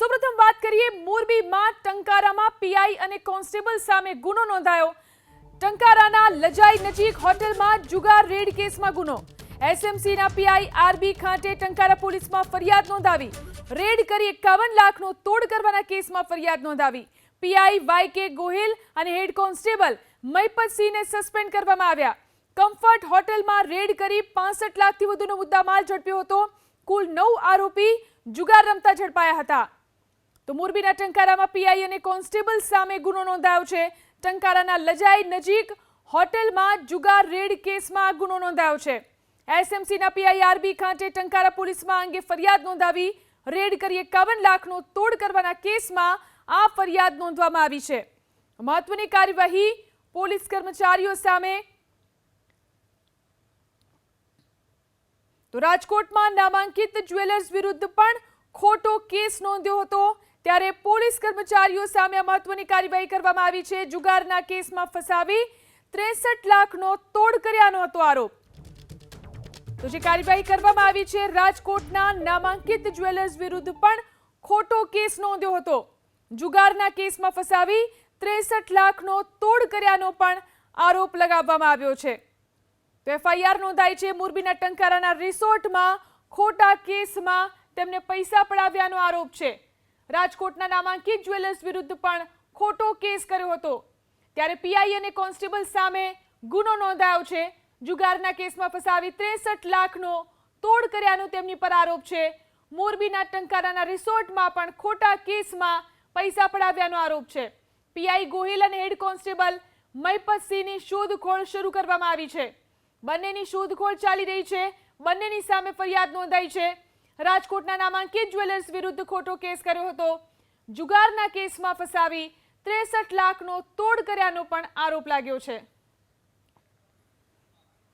સૌપ્રથમ વાત કરીએ મોરબીમાં ટંકારામાં પીઆઈ અને કોન્સ્ટેબલ સામે ગુનો નોંધાયો. ટંકારાના લજાઈ નજીક હોટેલમાં જુગાર રેડ કેસમાં ગુનો. એસએમસીના PI R B Khante Tankara પોલીસમાં ફરિયાદ નોંધાવી. રેડ કરી એકાવન લાખનો તોડ કરવાના કેસમાં ફરિયાદ નોંધાવી. પીઆઈ વાય કે ગોહિલ અને હેડ કોન્સ્ટેબલ મહિપતસિંહને સસ્પેન્ડ કરવામાં આવ્યા. કમ્ફર્ટ હોટેલમાં રેડ કરી પાસઠ લાખથી વધુનો મુદ્દામાલ ઝડપ્યો હતો. કુલ નવ આરોપી જુગાર રમતા ઝડપાયા હતા. તો મોરબીના ટંકારામાં પીઆઈ અને કોન્સ્ટેબલ સામે ગુનો નોંધાયો છે. ટંકારાના લજાઈ નજીક હોટેલમાં જુગાર રેડ કેસમાં ગુનો નોંધાયો છે. એસએમસીના PI R B Khante Tankara પોલીસમાં અંગે ફરિયાદ નોંધાવી રેડ કરી એકાવન લાખનો તોડ કરવાના કેસમાં આ ફરિયાદ નોંધવામાં આવી છે. મહત્વની કાર્યવાહી પોલીસ કર્મચારીઓ સામે. તો રાજકોટમાં નામાંકિત જ્વેલર્સ વિરુદ્ધ પણ ખોટો કેસ નોંધ્યો હતો. ત્યારે પોલીસ કર્મચારીઓ સામે મહત્વની કાર્યવાહી કરવામાં આવી છે. જુગારના કેસમાં ફસાવી ત્રેસઠ લાખનો તોડ કર્યાનો હતો આરોપ. તો જે કાર્યવાહી કરવામાં આવી છે, રાજકોટના નામાંકિત જ્વેલર્સ વિરુદ્ધ પણ ખોટો કેસ નોંધ્યો હતો. જુગારના કેસમાં ફસાવી ત્રેસઠ લાખનો તોડ કર્યાનો પણ આરોપ લગાવવામાં આવ્યો છે. તો એફઆઈઆર નોંધાઈ છે, મોરબીના ટંકારાના રિસોર્ટમાં ખોટા કેસમાં તેમને પૈસા પડાવ્યાનો આરોપ છે. રાજકોટના નામાંકિત જ્વેલર્સ વિરુદ્ધ પણ ખોટો કેસ કર્યો હતો. ત્યારે પીઆઈ અને કોન્સ્ટેબલ સામે ગુનો નોંધાયો છે. જુગારના કેસમાં ફસાવી ત્રેસઠ લાખનો તોડ કર્યાનો તેમની પર આરોપ છે. મોરબીના ટંકારાના રિસોર્ટમાં પણ ખોટા કેસમાં પૈસા પડાવ્યાનો આરોપ છે. પીઆઈ ગોહિલ અને હેડ કોન્સ્ટેબલ મહિપતસિંહની શોધખોળ શરૂ કરવામાં આવી છે. બંનેની શોધખોળ ચાલી રહી છે. બંનેની સામે ફરિયાદ નોંધાઈ છે. રાજકોટના નામાંકિત જ્વેલર્સ વિરુદ્ધ ખોટો કેસ કર્યો હતો. જુગારના કેસમાં ફસાવી ત્રેસઠ લાખનો તોડ કર્યાનો પણ આરોપ લાગ્યો છે.